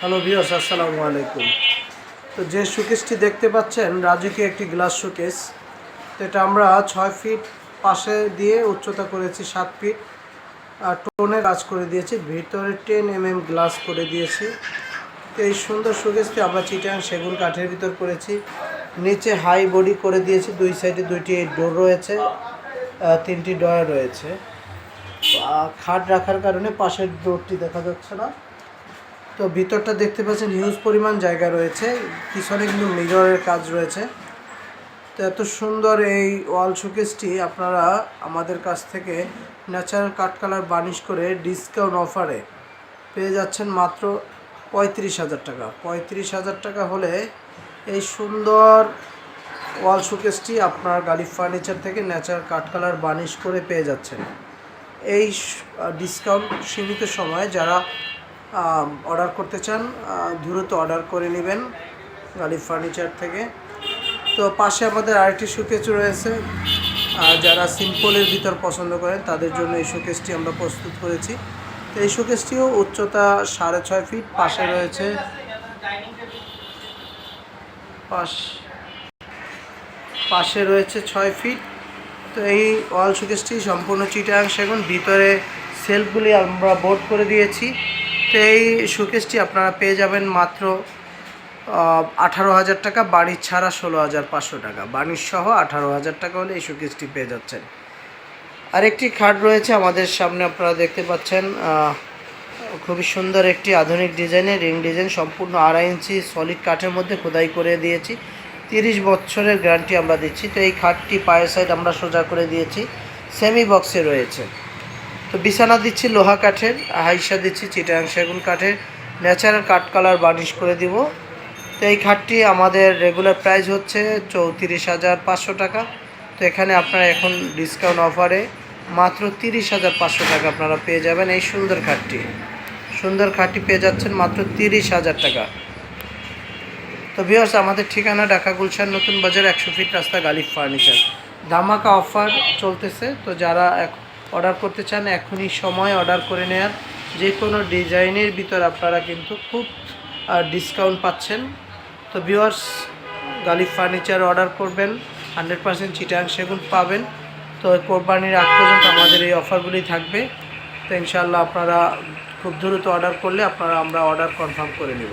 Hello ভিওস আসসালামু আলাইকুম। তো যে শোকেসটি দেখতে পাচ্ছেন রাজুকে একটি গ্লাস শোকেস, তো এটা আমরা ছয় ফিট পাশে দিয়ে উচ্চতা করেছি সাত ফিট, আর টোনে কাজ করে দিয়েছি, ভিতরে টেন এম এম গ্লাস করে দিয়েছি। তো এই সুন্দর শোকেসটি আমরা চিটাং সেগুন কাঠের ভিতর করেছি, নিচে হাই বডি করে দিয়েছি, দুই সাইডে দুইটি ডোর রয়েছে তিনটি ডয়ার রয়েছে। খাট রাখার কারণে পাশের ডোরটি দেখা যাচ্ছে না। তো ভিতরটা দেখতে পাচ্ছেন হিউজ পরিমাণ জায়গা রয়েছে। পিছনে কিন্তু মিররের কাজ রয়েছে। তো এত সুন্দর এই ওয়াল শোকেসটি আপনারা আমাদের কাছ থেকে ন্যাচারাল কাঠ কালার বানিশ করে ডিসকাউন্ট অফারে পেয়ে যাচ্ছেন মাত্র পঁয়ত্রিশ হাজার টাকা। পঁয়ত্রিশ হাজার টাকা হলে এই সুন্দর ওয়াল শোকেসটি আপনার গালিফ ফার্নিচার থেকে ন্যাচারাল কাঠ কালার বানিশ করে পেয়ে যাচ্ছেন। এই ডিসকাউন্ট সীমিত সময় যারা অর্ডার করতে চান দ্রুত অর্ডার করে নেবেন গালিফ ফার্নিচার থেকে। তো পাশে আমাদের আরেকটি শোকেস রয়েছে আর যারা সিম্পলের ভিতর পছন্দ করেন, তাদের জন্য এই শোকেসটি আমরা প্রস্তুত করেছি। তো এই শোকেসটিও উচ্চতা সাড়ে ছয় ফিট পাশে রয়েছে পাশ, পাশে রয়েছে ছয় ফিট তো এই ওয়াল শোকেসটি সম্পূর্ণ চিটাং সেগুন, ভিতরে সেলফগুলি আমরা বোর্ড করে দিয়েছি। এই শোকেসটি আপনারা পেয়ে যাবেন মাত্র আঠারো হাজার টাকা বাড়ির ছাড়া ষোলো হাজার পাঁচশো টাকা। বাড়ির সহ আঠারো হাজার টাকা হলে এই শোকেসটি পেয়ে যাচ্ছেন। আরেকটি খাট রয়েছে আমাদের সামনে, আপনারা দেখতে পাচ্ছেন খুবই সুন্দর একটি আধুনিক ডিজাইনের রিং ডিজাইন, সম্পূর্ণ আড়াই ইঞ্চি সলিড কাঠের মধ্যে খোদাই করে দিয়েছি। তিরিশ বছরের গ্যারান্টি আমরা দিচ্ছি। তো এই খাটটি পায়ের সাইড আমরা সোজা করে দিয়েছি সেমি বক্সে রয়েছে। তো বিছানা দিচ্ছি, লোহা কাঠের হাইসা দিচ্ছি, চিটাং সেগুন কাঠের, ন্যাচারাল কাঠ কালার বার্নিশ করে দিব। তো এই খাটটি আমাদের রেগুলার প্রাইস হচ্ছে চৌত্রিশ হাজার পাঁচশো টাকা। তো এখানে আপনারা এখন ডিসকাউন্ট অফারে মাত্র তিরিশ হাজার পাঁচশো টাকা আপনারা পেয়ে যাবেন এই সুন্দর খাটটি। সুন্দর খাটটি পেয়ে যাচ্ছেন মাত্র তিরিশ হাজার টাকা। তো ভিউয়ার্স, আমাদের ঠিকানা ঢাকা গুলশান, নতুন বাজার একশো ফিট রাস্তা গালিফ ফার্নিচার। ধামাকা অফার চলতেছে, তো যারা অর্ডার করতে চান, এখনই সময় অর্ডার করে নেওয়ার যে কোনো ডিজাইনের ভিতর আপনারা কিন্তু খুব ডিসকাউন্ট পাচ্ছেন। তো ভিউয়ার্স গালিফ ফার্নিচার অর্ডার করবেন হান্ড্রেড পার্সেন্ট চিটাং সেগুন পাবেন। তো কোরবানির আগ পর্যন্ত আমাদের এই অফারগুলি থাকবে। তো ইনশাল্লাহ আপনারা খুব দ্রুত অর্ডার করলে আপনারা আমরা অর্ডার কনফার্ম করে নেব।